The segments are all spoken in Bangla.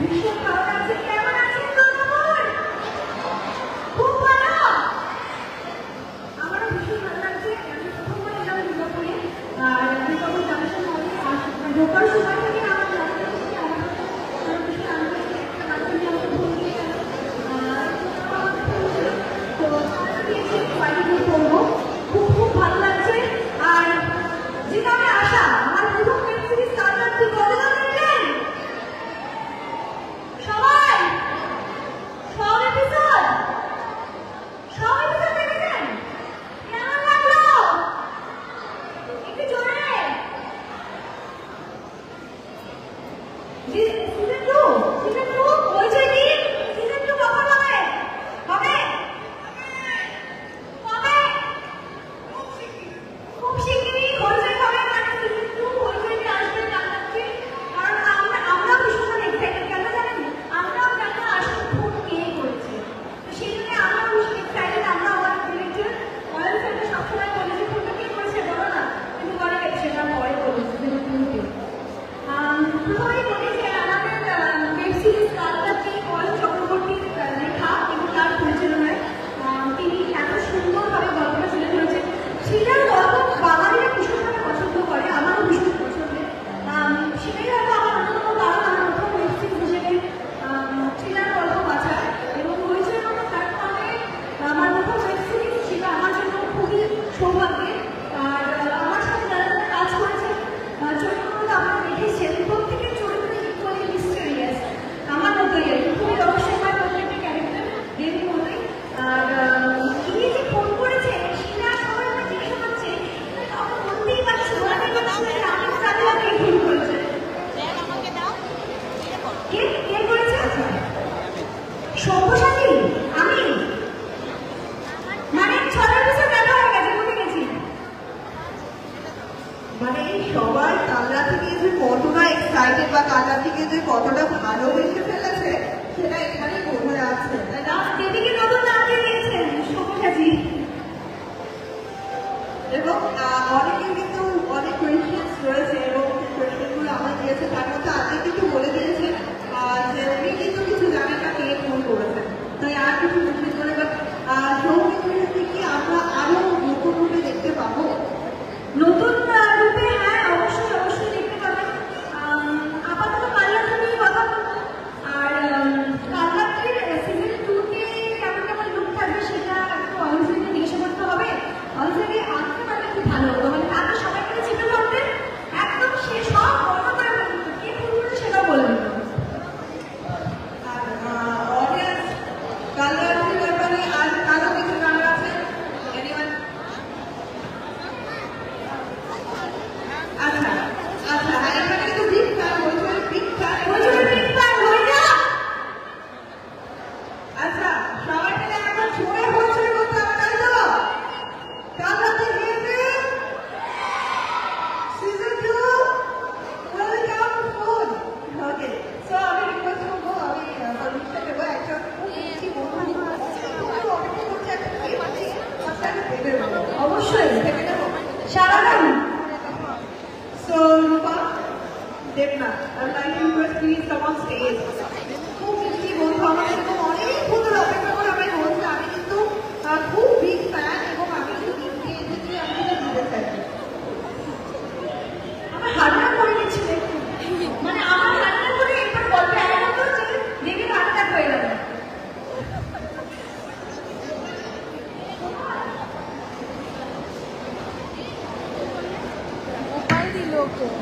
You ওই জায়গায় বাংলাটিকে যে কতটা ভালো হয়েছে ফেলেছে সেটা এখানে দেবনাথ আর light universe please come on stage খুব মিষ্টি বন্ধু আমার এরকম অনেক বন্ধুর অপেক্ষা করে আমার বন্ধু আমি কিন্তু খুব বিগ ফ্যান এবং আমি কিন্তু দেখতে এসেছি আমি কিন্তু দিতে চাই আমার হাজার করে নিচ্ছিলে মানে আমার হাজার করে একবার গল্প এমন তো যে দেখে হাজার হয়ে গেল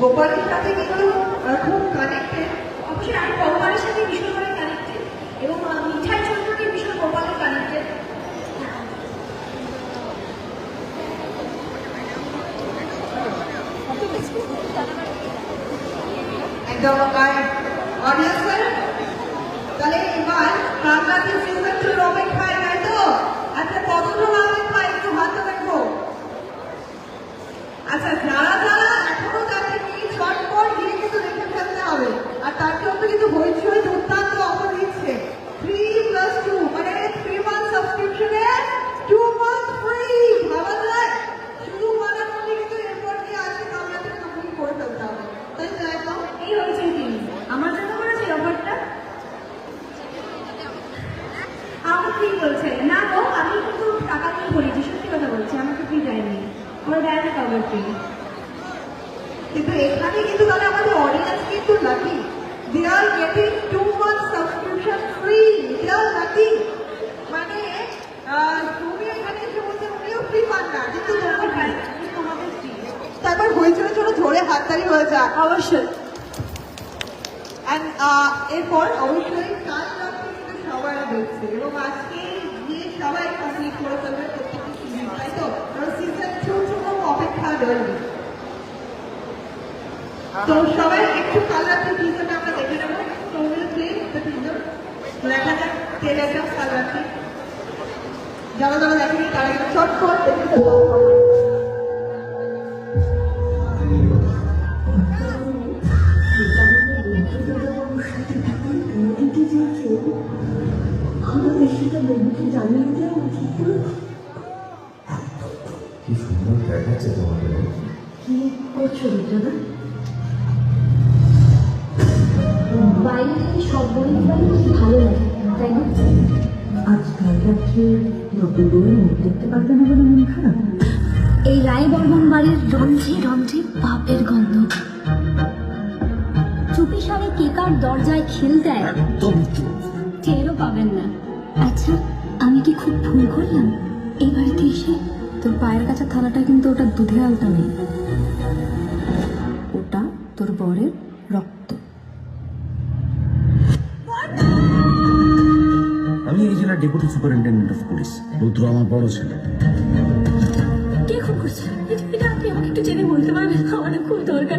গোপালের সাথে কি করে খুব কানেক্টেড অবশ্যই আমি ভগবানের সাথে ভীষণভাবে কানেক্টেড এবং মিঠাই চরিত্রটি ভীষণ গোপালের কানেক্টেড একদম তাহলে এবার বাংলাদেশ সিজন টু তাই তো? আচ্ছা কতজন অপেক্ষায় একটু হাত রাখব আচ্ছা যারা এখনও দেখেনি ঝটপট গিয়ে কিন্তু দেখে ফেলতে হবে আর তার জন্য কিন্তু হইচই দুর্দান্ত অফার দিচ্ছে। থ্রি প্লাস টু মানে থ্রি মান্থ সাবস্ক্রিপশনে টু মান্থ ফ্রি ভাবা যায়। কিন্তু এরপর দিয়ে আজকে কামড়াতে কমপ্লিট করে ফেলতে হবে। তাই এই হয়েছে আমার জন্য করেছে অফারটা? আমাকে ফ্রি বলছে। না গো, আমি কিন্তু টাকা দিয়ে বলেছি সত্যি কথা বলছি আমাকে ফ্রি দেয়নি আমার দেয়নি কাউকে ফ্রি কিন্তু এখানে কিন্তু তাহলে আমাদের অডিয়েন্স কিন্তু lucky they are getting two month subscription free they are lucky মানে তুমি এখানে এসে বলতে উনিও ফ্রি পান না কিন্তু তোমাদের ফ্রি তারপর হয়েছিল চলো ধরে হাততালি হয়ে যাক। অবশ্যই। এরপর অবশ্যই কাল রাত্রে সবাই দেখছে। এবং আজকে গিয়ে সবাই কমপ্লিট করে ফেলবে প্রত্যেকটি সিজন তাই তো? সিজন টু জন্য অপেক্ষা রয়েছে তো সবাই একটু কাল রাত্রে টিজারটা আমরা দেখে নেব। তো উইল প্লে দ্য টিজার দেখা যাক যারা যারা দেখেনি তারা দেখে আমাদের সেটা বন্ধুকে জানিয়ে দেওয়া উচিত কি সুন্দর দেখাচ্ছে তোমাকে কি করছ রুদ্রদা? এই রায় বর্মন বাড়ির রন্ধ্রে রন্ধ্রে পাপের গন্ধ। চুপি সারে কেকার দরজায় খিল দেয়, টেরও পাবেন না। আচ্ছা আমি কি খুব ভুল করলাম? এই বাড়িতে এসে তোর পায়ের কাছে থালাটা কিন্তু ওটা দুধে আলতা নেই। ওটা তোর বরের রক্ত। Deputy superintendent of police. Rudra আমার বড় ছেলে। কে খুন করছে? এটা- এটা আপনি আমাকে একটু জেনে বলতে পারবেন? আমার খুব দরকার।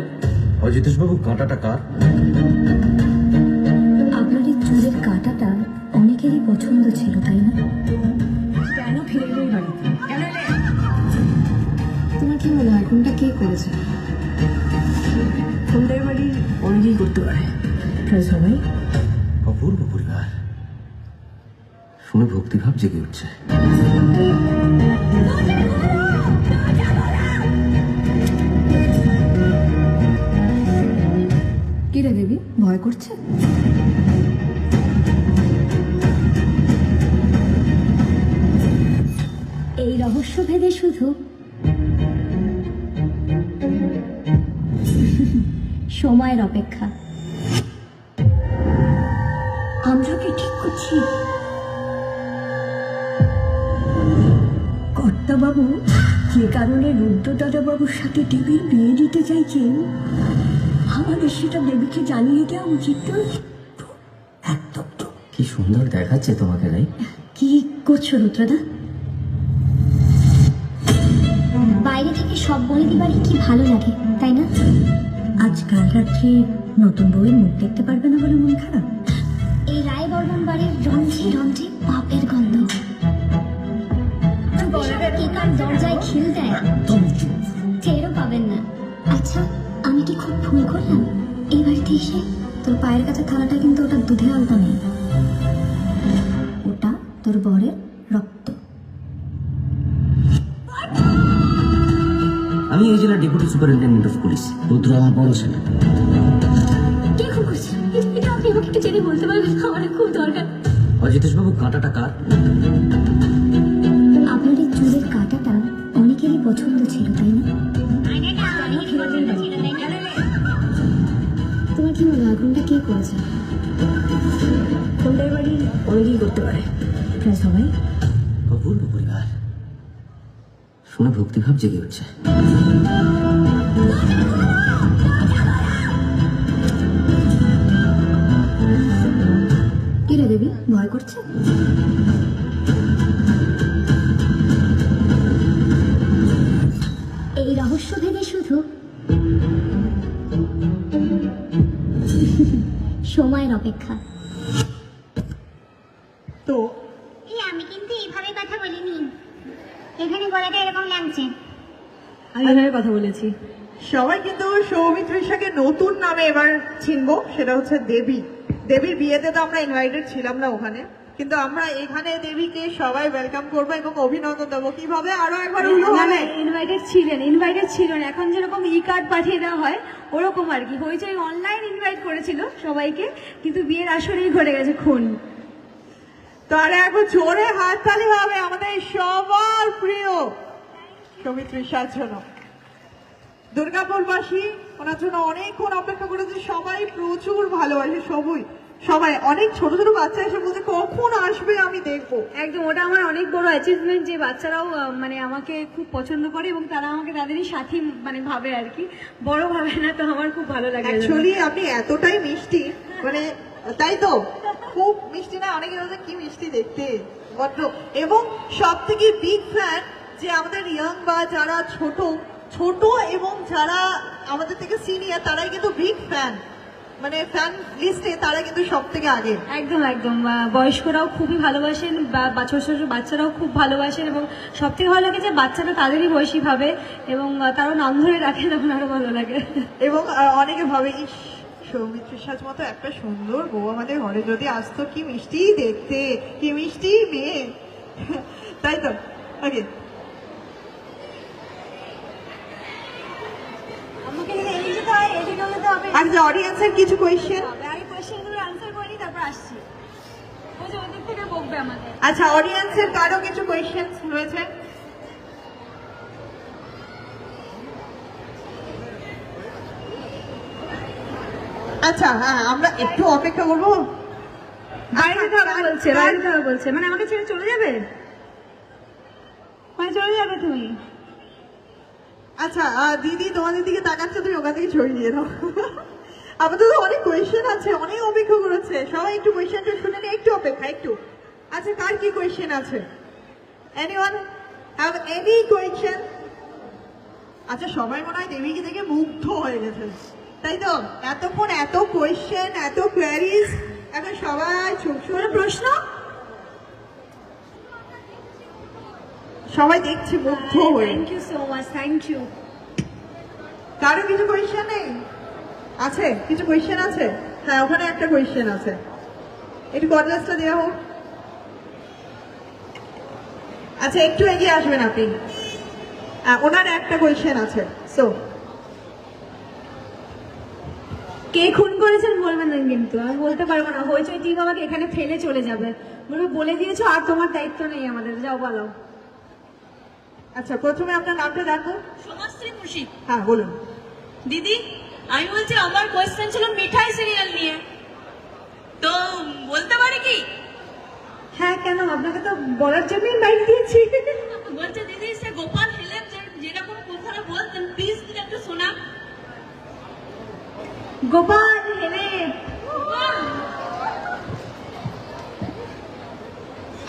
অজিতেশ বাবু কাঁটাটা কার? আপনার এই চুলের কাঁটাটা অনেকেরই পছন্দ ছিল তাই না? কেন ফিরে এলো বাড়িতে? কেন এলে? তোমার কি মনে হয় কোনটা কে করেছে? বাড়ির অনেকেই করতে পারে। প্রায় সবাই শুনে ভক্তিভাব জেগে উঠছে। কি রে দেবী ভয় করছে? এই রহস্য ভেদে শুধু সময়ের অপেক্ষা। আমরা কি ঠিক করছি? কর্তাবাবু যে কারণে রুদ্রদাদা বাবুর সাথে দেবীর বিয়ে দিতে চাইছেন আমাদের সেটা দেবীকে জানিয়ে দেওয়া উচিত নয়। একদম তো। কি সুন্দর দেখাচ্ছে তোমাকে রাই কি করছ রুদ্রদা? বাইরে থেকে সব বলে দিবারই কি ভালো লাগে তাই না? আজকাল রাত্রে নতুন বউয়ের মুখ দেখতে পারবে না বলে মন খারাপ। এই রায় বর্মন বাড়ির রন্ধ্রে রন্ধ্রে পাপের গন্ধ। কেকার দরজায় খিল দেয়? একদম চুপ টেরও পাবেন না। আচ্ছা আমি কি খুব ভুল করলাম? এই বাড়িতে এসে তোর পায়ের কাছে থালাটা কিন্তু ওটা দুধে আলতা নেই। ওটা তোর বরের রক্ত। আমি এই জেলার deputy superintendent of police Rudra আমার বড় ছেলে। কে খুন করছে? এটা- এটা আপনি আমাকে একটু জেনে বলতে পারবেন আমার খুব দরকার। অজিতেশ বাবু কাঁটাটা কার? চুলের কাটাটা অনেকেরই পছন্দ ছিল তাই না? তোমার কি মনে হয় কে করেছে? কোনটার বাড়ি অনেকেই করতে পারে। প্রায় সবাই। অপূর্ব পরিবার। শুনে ভক্তিভাব জেগে উঠছে। কিরে দেবী ভয় করছে? অপেক্ষা। তো? এই আমি কিন্তু এইভাবে কথা বলিনি। এখানে গলাটা এরকম লাগছে। আমি এভাবে কথা বলেছি। সবাই কিন্তু সৌমিত্রিষাকে নতুন নামে এবার চিনবো সেটা হচ্ছে দেবী। দেবীর বিয়েতে তো আমরা ইনভাইটেড ছিলাম না ওখানে। কিন্তু আমরা এখানে দেবীকে সবাই ওয়েলকাম করব এবং অভিনন্দন দেবো। কীভাবে আরও একবার ইনভাইটেড ছিলেন ইনভাইটেড ছিলেন এখন যেরকম ই কার্ড পাঠিয়ে দেওয়া হয় ওরকম আর কি। হয়েছে অনলাইন ইনভাইট করেছিল সবাইকে কিন্তু বিয়ের আসরেই ঘটে গেছে খুন। তো আর একবার জোরে হাততালি হবে আমাদের সবার প্রিয় সৌমিত্রিষার জন্য। দুর্গাপুরবাসী ওনার জন্য অনেকক্ষণ অপেক্ষা করেছে। সবাই প্রচুর ভালোবাসে সবই সবাই অনেক ছোট ছোট বাচ্চা এসে বলছে কখন আসবে আমি দেখব? একদম ওটা আমার অনেক বড় অ্যাচিভমেন্ট যে বাচ্চারাও মানে আমাকে খুব পছন্দ করে এবং তারা আমাকে তাদেরই সাথী মানে ভাবে আর কি। বড় ভাবে না তো আমার খুব ভালো লাগে। অ্যাকচুয়ালি আপনি এতটাই মিষ্টি মানে তাই তো? খুব মিষ্টি না অনেকে বলছে কি মিষ্টি দেখতে? বড্ড এবং সব থেকে বিগ ফ্যান যে আমাদের ইয়াং বা যারা ছোট ছোট এবং যারা আমাদের থেকে সিনিয়র তারাই কিন্তু বিগ ফ্যান মানে ফ্যান লিস্টে তারা কিন্তু সব থেকে আগে। একদম একদম। বয়স্করাও খুবই ভালোবাসেন বা ছোট ছোট বাচ্চারাও খুব ভালোবাসেন এবং সব থেকে ভালো লাগে যে বাচ্চারা তাদেরই বয়সী ভাবে এবং তারাও নাম ধরে রাখে তখন আরও ভালো লাগে। এবং অনেকে ভাবে ইস সৌমিত্রের সাজ মতো একটা সুন্দর বউ আমাদের ঘরে যদি আসতো কি মিষ্টি দেখতে কি মিষ্টি মেয়ে। তাই তো? ওকে আমাকে যদি এদিকে যেতে হয় এদিকে যেতে হবে আর যে অডিয়েন্সের কিছু কোয়েশ্চেন আমি কোয়েশ্চেনগুলো আনসার করি তারপর আসছি। ওই যে ওদিক থেকে বকবে আমাদের। আচ্ছা অডিয়েন্সের কারও কিছু কোয়েশ্চেন রয়েছে? আচ্ছা হ্যাঁ আমরা একটু অপেক্ষা করব। বাইরে থাকা বলছে বাইরে থাকা বলছে মানে আমাকে ছেড়ে চলে যাবে? মানে চলে যাবে তুমি? আচ্ছা দিদি, তোমাদের দিকে তাকাচ্ছে, তুমি ওখান থেকে ছড়িয়ে দিয়ে দাও। আপাতত অনেক কোয়েশ্চেন আছে, অনেক অপেক্ষা করেছে। সবাই একটু কোয়েশ্চেনটা শুনে নিয়ে, একটু অপেক্ষা, একটু। আচ্ছা কার কি কোয়েশ্চেন আছে? এনিওয়ান হ্যাভ এনি কোয়েশ্চেন আচ্ছা সবাই মনে হয় দেবীকে দেখে মুগ্ধ হয়ে গেছে। তাই তো? এতক্ষণ এত কোয়েশ্চেন এত কোয়ারিজ এখন সবাই চুপ শুনে প্রশ্ন সবাই দেখছে মুগ্ধ হয়ে। Thank you so much thank you কারও কিছু কোয়েশ্চেন নেই? আছে? কিছু কোয়েশ্চেন আছে? হ্যাঁ ওখানে একটা কোয়েশ্চেন আছে। একটু কডলেসটা দেওয়া হোক। আচ্ছা একটু এগিয়ে আসবেন আপনি। ওনার একটা কোয়েশ্চেন আছে সো কে খুন করেছেন বলবেন না কিন্তু আমি বলতে পারব না। হয়েছে টিম আমাকে এখানে ফেলে চলে যাবে। বলবে বলে দিয়েছ আর তোমার দায়িত্ব নেই আমাদের যাও বলো আচ্ছা প্রথমে আপনার নামটা জানব সমাজশ্রী মুর্শিদ হ্যাঁ বলুন। দিদি আমি বলছি আমার কোয়েশ্চেন ছিল মিঠাই সিরিয়াল নিয়ে। তো বলতে পারি কি? হ্যাঁ কেন? আপনাকে তো বলার জন্যই বাইক দিয়েছি। বলছে দিদি সে গোপাল হেলেন যে- যেরকম কথাটা বলতেন প্লিজ একটু শোনা গোপাল হেলে।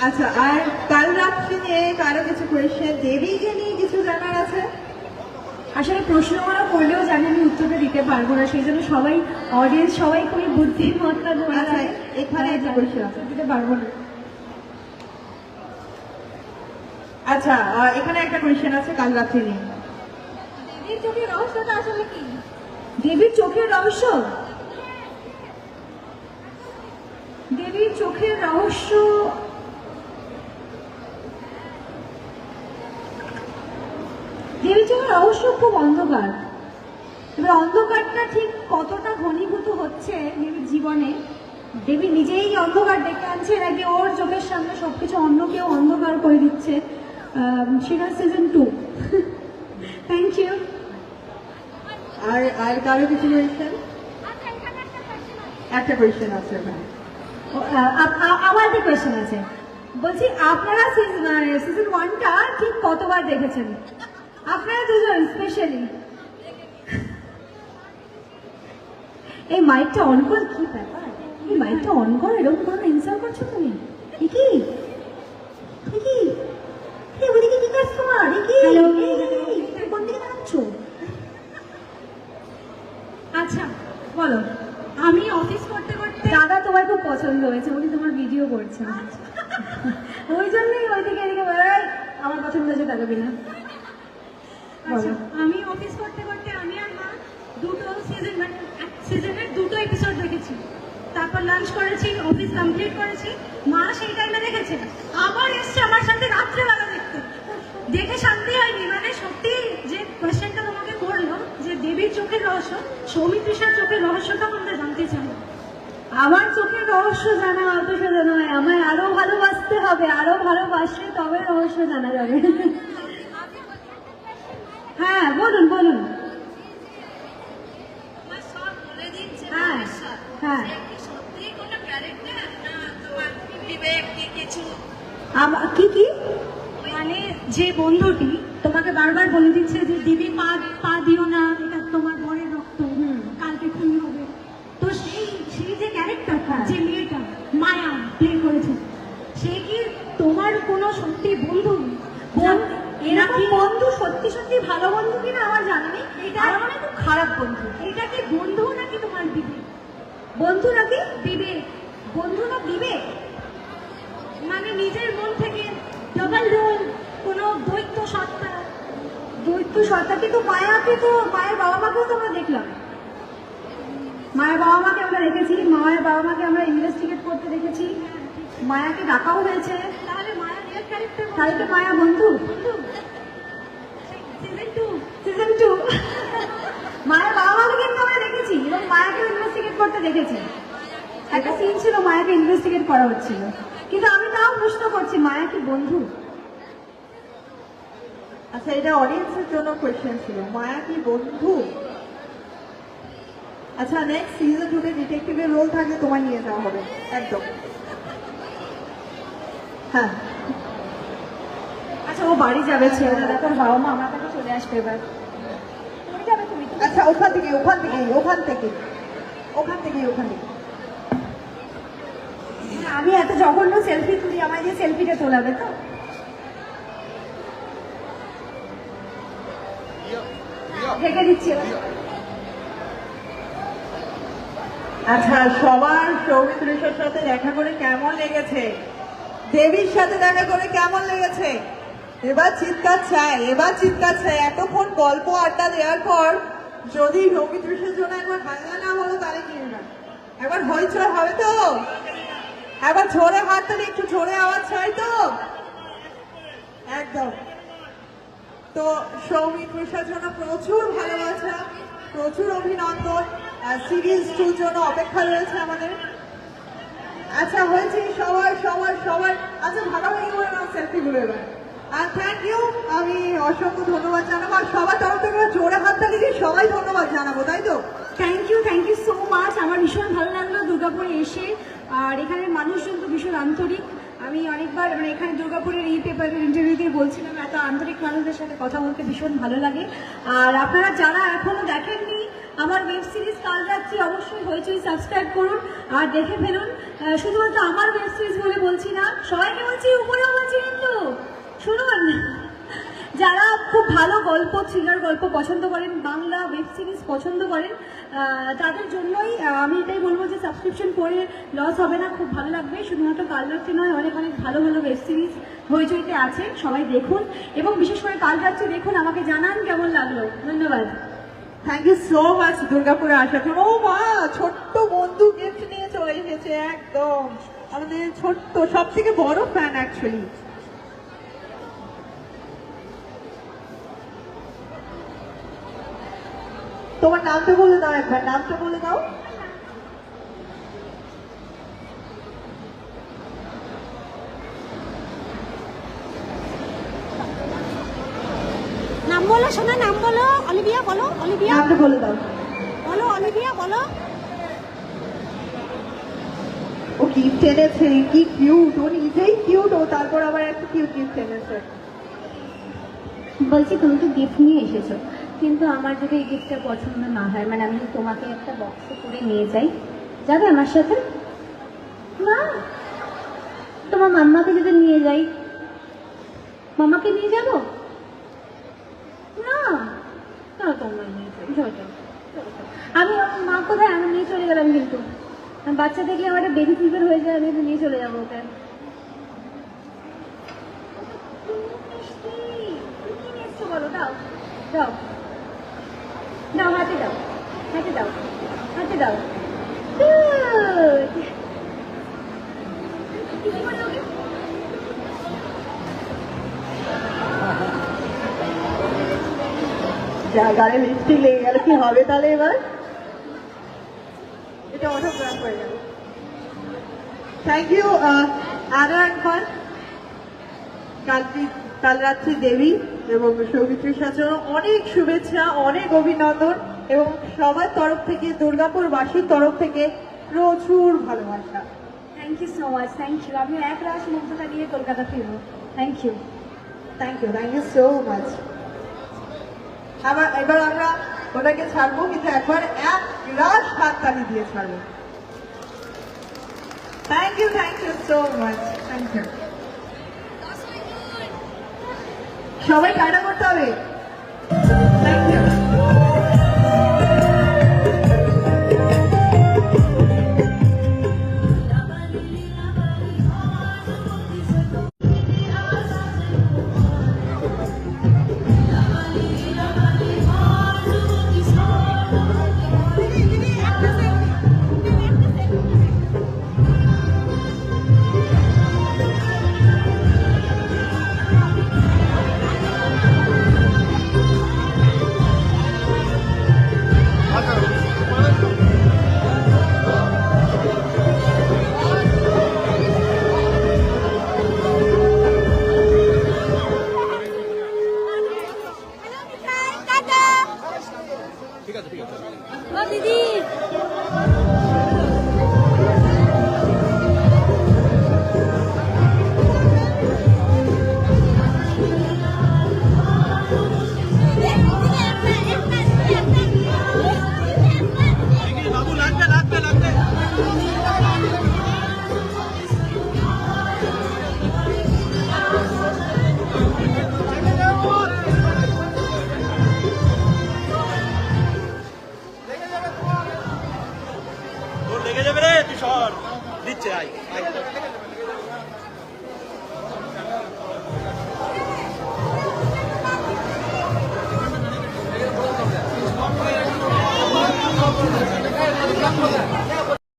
আচ্ছা আর কাল রাত্রি নিয়ে কারও কিছু কোয়েশ্চেন দেবীকে নিয়ে কিছু জানার আছে? আসলে প্রশ্ন করা করলেও জানি আমি উত্তরটা দিতে পারব না সেই জন্য সবাই অডিয়েন্স সবাই খুবই বুদ্ধিমত্তা ধরে আচ্ছা। এখানে হ্যাঁ, আছে। দিতে পারব না। আচ্ছা এখানে একটা কোয়েশ্চেন আছে কাল রাত্রি নিয়ে দেবীর চোখের রহস্যটা আসলে কি? দেবীর চোখের রহস্য? দেবীর চোখের রহস্য খুব অন্ধকার। এবার অন্ধকারটা ঠিক কতটা ঘনীভূত হচ্ছে দেবীর জীবনে দেবী নিজেই অন্ধকার ডেকে আনছে নাকি ওর চোখের সামনে সবকিছু অন্য কেউ অন্ধকার করে দিচ্ছে সেটা সিজন টু থ্যাংক ইউ আর আর কারও কিছু কোয়েশ্চেন একটা কোয়েশ্চেন আছে আমার একটা কোয়েশ্চেন আছে। বলছি আপনারা সিজন ওয়ানটা ঠিক কতবার দেখেছেন? আপনারা দুজন স্পেশালি এই মাইকটা অন করে কি ব্যাপার? এই মাইকটা অন করো এরকম কোনো ইনসাল্ট করছ তুমি কি? কি? ওদিকে কি কাজ তোমার? কি? Hello. এই, এই, এই, তুমি কোন দিকে দাঁড়াচ্ছ আচ্ছা বলো। আমি অফিস করতে করতে দাদা তোমার খুব পছন্দ হয়েছে উনি তোমার ভিডিও করছেন। ওই জন্যই ওই দিকে এদিকে আমার পছন্দ হয়েছে তাকাবি না। আচ্ছা, আমি অফিস করতে করতে আমি আর মা দুটো সিজন মানে সিজনের দুটো এপিসোড দেখেছি। তারপর লাঞ্চ করেছি অফিস কমপ্লিট করেছি। মা সেই টাইমে দেখেছে আবার এসছে আমার সাথে রাত্রেবেলা দেখতে। দেখে শান্তি হয়নি মানে সত্যি যে কোয়েশ্চেনটা তোমাকে করল যে দেবীর চোখের রহস্য সৌমিত্রিষার চোখের রহস্যটা আমরা জানতে চাই। আমার চোখের রহস্য জানা অত সোজা নয় আমায় আরও ভালোবাসতে হবে আরও ভালোবাসলে তবে রহস্য জানা যাবে। হ্যাঁ বলুন বলুন। হ্যাঁ, হ্যাঁ। কি কি মানে যে বন্ধুটি তোমাকে বারবার বলে দিচ্ছে যে দিদি পা পা দিও না এটা তোমার বরের রক্ত। কালকে খুন হবে। তো সেই সেই যে ক্যারেক্টারটা। যে মেয়েটা মায়া প্লে করেছে সে কি তোমার কোনো সত্যি বন্ধু? বন্ধু এরকম বন্ধু সত্যি সত্যি ভালো বন্ধু কিনা আমার জানা নেই। এটা আর মানে খুব খারাপ বন্ধু। এটা কি বন্ধু নাকি তোমার বিবেক? বন্ধু নাকি বিবেক? বন্ধু না বিবেক? মানে নিজের মন থেকে ডবল রোল কোনো দ্বৈত সত্তা। দৈত্য সত্তা কিন্তু মায়াকে তো মায়ের বাবা মাকেও তো আমরা দেখলাম। মায়ের বাবা মাকে আমরা দেখেছি মায়ের বাবা মাকে আমরা ইনভেস্টিগেট করতে দেখেছি। মায়াকে ডাকাও হয়েছে তাহলে মায়া রিয়েল ক্যারেক্টার তাই তো মায়া বন্ধু। সিজন টু মায়ের বাবা মাকে কিন্তু আমরা দেখেছি এবং মায়াকে ইনভেস্টিগেট করতে দেখেছি। একটা সিন ছিল মায়াকে ইনভেস্টিগেট করা হচ্ছিল। কিন্তু আমি তাও প্রশ্ন করছি মায়া কি বন্ধু? আচ্ছা এটা অডিয়েন্সের জন্য কোয়েশ্চেন ছিল মায়া কি বন্ধু? আচ্ছা নেক্সট সিজন টুতে ডিটেকটিভের রোল থাকলে তোমায় নিয়ে যাওয়া হবে একদম। হ্যাঁ। ও বাড়ি যাবে দেখো ওর বাবা মা আমার কাছে চলে আসবে এবার। তুমি আচ্ছা ওখান থেকে ওখান থেকে ওখান থেকে। ওখান থেকে ওখান থেকে। আমি এত জঘন্য সেলফি তুলি আমায় দিয়ে সেলফিটা তোলাবে তো। ঢেকে দিচ্ছি। আচ্ছা সবার সৌমিত্রেশের সাথে দেখা করে কেমন লেগেছে? দেবীর সাথে দেখা করে কেমন লেগেছে? এবার চিৎকার চাই এবার চিৎকার চাই এতক্ষণ গল্প আড্ডা দেওয়ার পর যদি সৌমিত্রেশের জন্য একবার হাল্লা না বলো তাহলে কি হবে? একবার হইচই হবে তো? একবার ঝোরে হাত তাহলে একটু ঝোরে আওয়াজ চাই তো? একদম। তো সৌমিক সৌমিত্রেশের জন্য প্রচুর ভালোবাসা, প্রচুর অভিনন্দন। সিরিজ টুর জন্য অপেক্ষা রয়েছে আমাদের। আচ্ছা হয়েছে সবার সবার সবার। আচ্ছা নাও, সেলফি গুলো এবার। আর থ্যাংক ইউ আমি অসংখ্য ধন্যবাদ জানাব। আর সবার তরফ থেকে জোরে হাত তালি দিয়ে সবাই ধন্যবাদ জানাব, তাই তো? Thank you thank you so much আমার ভীষণ ভালো লাগল দুর্গাপুরে এসে। আর এখানে মানুষজন তো ভীষণ আন্তরিক। আমি অনেকবার মানে এখানে দুর্গাপুরের এই পেপারের ইন্টারভিউ বলছিলাম, এত আন্তরিক মানুষদের সাথে কথা বলতে ভীষণ ভালো লাগে। আর আপনারা যারা এখনও দেখেননি আমার ওয়েব সিরিজ কাল রাত্রি অবশ্যই হইচই সাবস্ক্রাইব করুন আর দেখে ফেলুন। শুধুমাত্র আমার ওয়েব সিরিজ বলে বলছি না, সবাইকে বলছি উপরেও বলছি কিন্তু শুনুন, যারা খুব ভালো গল্প থ্রিলার গল্প পছন্দ করেন, বাংলা ওয়েব সিরিজ পছন্দ করেন তাদের জন্যই আমি এটাই বলব যে সাবস্ক্রিপশন করে লস হবে না, খুব ভালো লাগবে। শুধুমাত্র কাল রাত্রি নয়, অনেক অনেক ভালো ভালো ওয়েব সিরিজ হইচইতে আছে, সবাই দেখুন। এবং বিশেষ করে কাল রাত্রি দেখুন, আমাকে জানান কেমন লাগল। ধন্যবাদ। থ্যাংক ইউ সো মাচ দুর্গাপুরে আসার জন্য ও মা, ছোট্ট বন্ধু গিফট নিয়ে চলে এসেছে, একদম। আমাদের ছোট্ট সব থেকে বড় ফ্যান অ্যাকচুয়ালি তোমার নামটা বলে দাও একবার নামটা বলে দাও। নাম বলো শোনা নাম বলো অলিভিয়া বলো অলিভিয়া। নামটা বলে দাও। বলো অলিভিয়া বলো। ও গিফট এনেছে কি কিউট ও নিজেই কিউট ও তারপর আবার একটা কিউট গিফট এনেছে। বলছি তুমি তো গিফট নিয়ে এসেছ। কিন্তু আমার যদি এই গিফটটা পছন্দ না হয় মানে আমি তোমাকে একটা বক্সে করে নিয়ে যাই। যাবে আমার সাথে? না। তোমার মাম্মাকে যদি নিয়ে যাই। মামাকে নিয়ে যাব? না। চলো তোমরা নিয়ে চলো। আমি মা কোথায়? আমি নিয়ে চলে গেলাম কিন্তু। বাচ্চা দেখলে আমার একটা বেবি ফিভার হয়ে যায়, আমি নিয়ে চলে যাব ওকে। বলো দাও হাতে দাও হাতে দাও হাতে দাও Good. কি করে ওকে? যা গাড়ি লিপস্টিক লেগে গেল কি হবে তাহলে এবার এটা অটোগ্রাফ হয়ে গেল থ্যাংক ইউ আরও একবার কালকে কাল রাত্রি দেবী এবং সৌমিত্রী সাজানো অনেক শুভেচ্ছা অনেক অভিনন্দন এবং সবার তরফ থেকে দুর্গাপুরবাসীর তরফ থেকে প্রচুর ভালোবাসা। Thank you so much thank you আমি এক রাশ মুগ্ধতা নিয়ে কলকাতা ফিরবো। Thank you thank you thank you so much আবার এবার আমরা ওনাকে ছাড়বো কিন্তু একবার এক রাশ হাততালি দিয়ে ছাড়বো। Thank you thank you so much thank you সবাই টাটা করতে হবে।